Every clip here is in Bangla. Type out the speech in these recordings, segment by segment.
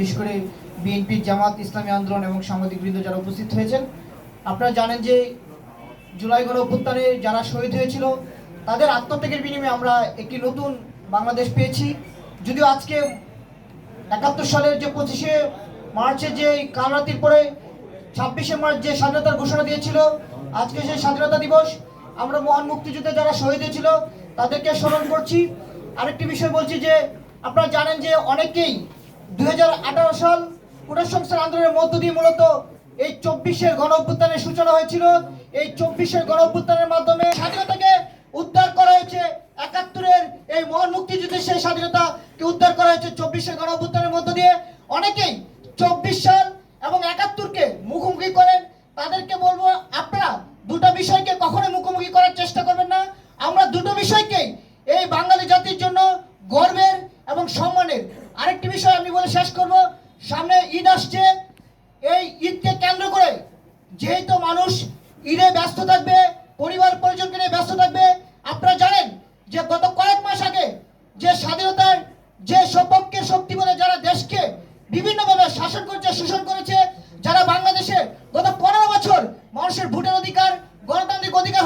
বিশেষ করে বিএনপি জামাত ইসলামী আন্দোলন এবং সাংবাদিক বৃন্দ যারা উপস্থিত হয়েছেন, আপনারা জানেন যে জুলাই গণ অভ্যুত্থানে যারা শহীদ হয়েছিল, তাদের আত্মত্যাগের বিনিময়ে আমরা একটি নতুন বাংলাদেশ পেয়েছি। যদিও আজকে একাত্তর সালের যে পঁচিশে মার্চে যে কাল রাতির পরে ছাব্বিশে মার্চ যে স্বাধীনতার ঘোষণা দিয়েছিল, আজকে সেই স্বাধীনতা দিবস, আমরা মহান মুক্তিযুদ্ধে যারা শহীদ হয়েছিল, তাদেরকে স্মরণ করছি। আরেকটি বিষয় বলছি যে, আপনারা জানেন যে অনেকেই দু হাজার আঠারো সাল পুনঃসংস্কার আন্দোলনের মধ্য দিয়ে মূলত এই চব্বিশের গণ অভ্যুত্থানের সূচনা হয়েছিল। এই চব্বিশের গণ অভ্যুত্থানের মাধ্যমে স্বাধীনতাকে উদ্ধার করা হয়েছে। একাত্তরের এই মহান মুক্তিযুদ্ধের সেই স্বাধীনতাকে উদ্ধার করা হয়েছে চব্বিশের গণ অভ্যুত্থানের মধ্য দিয়ে। অনেকেই চব্বিশ সাল এবং একাত্তরকে মুখোমুখি করেন। তাদেরকে বলব, আপনারা দুটো বিষয়কে কখনোই মুখোমুখি করার চেষ্টা করবেন না। আমরা দুটো বিষয়কেই এই বাঙালি জাতির জন্য গর্বের এবং সম্মানের আরেকটি বিষয় আমি বলে শেষ করব। সামনে ঈদ আসছে। এই ঈদকে কেন্দ্র করে যেহেতু মানুষ ঈদে ব্যস্ত থাকবে, পরিবার পরিজনকে নিয়ে ব্যস্ত থাকবে, আপনারা জানেন যে গত কয়েক মাস আগে যে স্বাধীনতার যে সপক্ষের শক্তি বলে যারা দেশকে বিভিন্নভাবে শাসন করেছে, শোষণ করেছে, যারা বাংলাদেশে গত পনেরো বছর মানুষের ভোটের অধিকার, গণতান্ত্রিক অধিকার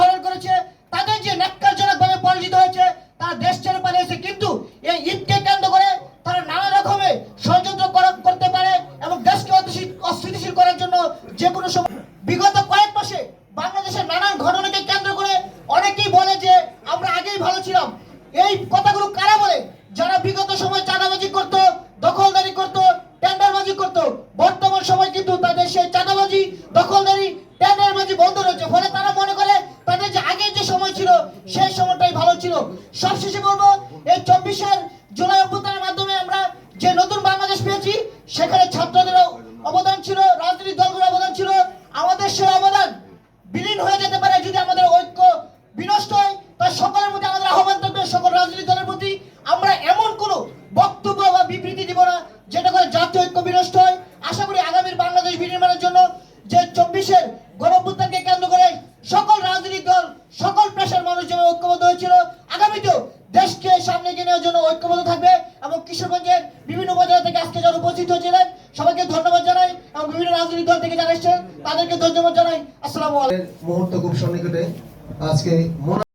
আগেই ভালো ছিলাম এই কথাগুলো কারা বলে? যারা বিগত সময় চাঁদাবাজি করত, দখলদারি করত, টেন্ডারবাজি করত, বর্তমান সময় কিন্তু তাদের সেই চাঁদাবাজি, দখলদারি, টেন্ডারবাজি বন্ধ রয়েছে। ফলে তারা মনে করে তাদের যে আগের যে সময় ছিল, সেই সময়টাই ভালো ছিল। সবশেষে বলব, এই চব্বিশের জুলাই অভ্যুত্থানের মাধ্যমে আমরা যে নতুন বাংলাদেশ পেয়েছি, সেখানে ছাত্রদেরও অবদান ছিল রাজনৈতিক দলগুলোর চব্বিশের গণভ্যুত্থানকে কেন্দ্র করে সকল রাজনৈতিক দল, সকল পেশার মানুষ যেন ঐক্যবদ্ধ হয়েছিল আগামীতেও দেশকে সামনে এগিয়ে নেওয়ার জন্য ঐক্যবদ্ধ থাকবে এবং কিশোরগঞ্জের বিভিন্ন উপজেলা থেকে আজকে যারা উপস্থিত হয়েছিলেন, সবাইকে ধন্যবাদ জানাই এবং বিভিন্ন রাজনৈতিক দল থেকে যারা এসেছেন, তাদেরকে ধন্যবাদ জানাই। আসসালামু আলাইকুম। মুহূর্ত খুব সন্নিকটে। আজকে